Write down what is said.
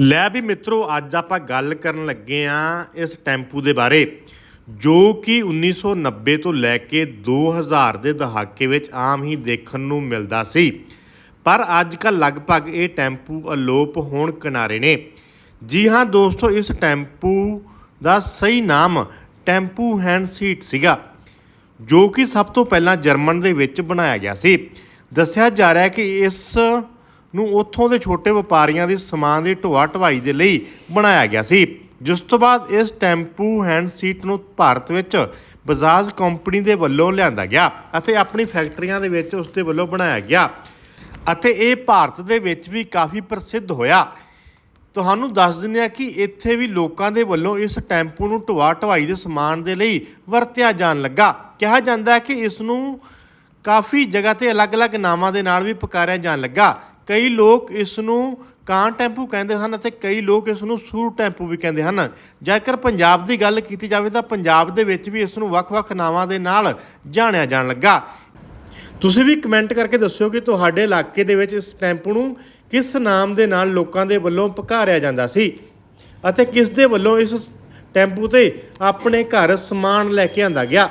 ਲੈ ਵੀ ਮਿੱਤਰੋ, ਅੱਜ ਆਪਾਂ ਗੱਲ ਕਰਨ ਲੱਗੇ ਆਂ ਇਸ ਟੈਂਪੂ ਦੇ ਬਾਰੇ, ਜੋ ਕਿ 1990 ਤੋਂ ਲੈ ਕੇ 2000 ਦੇ ਦਹਾਕੇ ਵਿੱਚ ਆਮ ਹੀ ਦੇਖਣ ਨੂੰ ਮਿਲਦਾ ਸੀ। ਪਰ ਅੱਜ ਕੱਲ੍ਹ ਲਗਭਗ ਇਹ ਟੈਂਪੂ ਅਲੋਪ ਹੋਣ ਕਿਨਾਰੇ ਨੇ। ਜੀ ਹਾਂ ਦੋਸਤੋ, ਇਸ ਟੈਂਪੂ ਦਾ ਸਹੀ ਨਾਮ ਟੈਂਪੂ ਹੈਂਡ ਸੀਟ ਸੀਗਾ, ਜੋ ਕਿ ਸਭ ਤੋਂ ਪਹਿਲਾਂ ਜਰਮਨ ਦੇ ਵਿੱਚ ਬਣਾਇਆ ਗਿਆ ਸੀ। ਦੱਸਿਆ ਜਾ ਰਿਹਾ ਹੈ ਕਿ ਇਸ ਨੂੰ ਉੱਥੋਂ ਦੇ ਛੋਟੇ ਵਪਾਰੀਆਂ ਦੇ ਸਮਾਨ ਦੀ ਢੋਆ ਢਵਾਈ ਦੇ ਲਈ ਬਣਾਇਆ ਗਿਆ ਸੀ। ਜਿਸ ਤੋਂ ਬਾਅਦ ਇਸ ਟੈਂਪੂ ਹੈਂਡ ਸੀਟ ਨੂੰ ਭਾਰਤ ਵਿੱਚ ਬਜਾਜ ਕੰਪਨੀ ਦੇ ਵੱਲੋਂ ਲਿਆਂਦਾ ਗਿਆ ਅਤੇ ਆਪਣੀ ਫੈਕਟਰੀਆਂ ਦੇ ਵਿੱਚ ਉਸ ਦੇ ਵੱਲੋਂ ਬਣਾਇਆ ਗਿਆ ਅਤੇ ਇਹ ਭਾਰਤ ਦੇ ਵਿੱਚ ਵੀ ਕਾਫੀ ਪ੍ਰਸਿੱਧ ਹੋਇਆ। ਤੁਹਾਨੂੰ ਦੱਸ ਦਿੰਦੇ ਆ ਕਿ ਇੱਥੇ ਵੀ ਲੋਕਾਂ ਦੇ ਵੱਲੋਂ ਇਸ ਟੈਂਪੂ ਨੂੰ ਢਵਾ ਢਵਾਈ ਦੇ ਸਮਾਨ ਦੇ ਲਈ ਵਰਤਿਆ ਜਾਣ ਲੱਗਾ। ਕਿਹਾ ਜਾਂਦਾ ਹੈ ਕਿ ਇਸ ਨੂੰ ਕਾਫੀ ਜਗ੍ਹਾ ਤੇ ਅਲੱਗ-ਅਲੱਗ ਨਾਵਾਂ ਦੇ ਨਾਲ ਵੀ ਪੁਕਾਰਿਆ ਜਾਣ ਲੱਗਾ। ਕਈ ਲੋਕ ਇਸ ਨੂੰ ਕਾਂ ਟੈਂਪੂ ਕਹਿੰਦੇ ਹਨ ਅਤੇ ਕਈ ਲੋਕ ਇਸ ਨੂੰ ਸੂਰ ਟੈਂਪੂ ਵੀ ਕਹਿੰਦੇ ਹਨ। ਜੇਕਰ ਪੰਜਾਬ ਦੀ ਗੱਲ ਕੀਤੀ ਜਾਵੇ ਤਾਂ ਪੰਜਾਬ ਦੇ ਵਿੱਚ ਵੀ ਇਸ ਨੂੰ ਵੱਖ-ਵੱਖ ਨਾਵਾਂ ਦੇ ਨਾਲ ਜਾਣਿਆ ਜਾਣ ਲੱਗਾ। ਤੁਸੀਂ ਵੀ ਕਮੈਂਟ ਕਰਕੇ ਦੱਸਿਓ ਕਿ ਤੁਹਾਡੇ ਇਲਾਕੇ ਦੇ ਵਿੱਚ ਇਸ ਟੈਂਪੂ ਨੂੰ ਕਿਸ ਨਾਮ ਦੇ ਨਾਲ ਲੋਕਾਂ ਦੇ ਵੱਲੋਂ ਪੁਕਾਰਿਆ ਜਾਂਦਾ ਸੀ ਅਤੇ ਕਿਸ ਦੇ ਵੱਲੋਂ ਇਸ ਟੈਂਪੂ ਤੇ ਆਪਣੇ ਘਰ ਸਮਾਨ ਲੈ ਕੇ ਆਂਦਾ ਗਿਆ।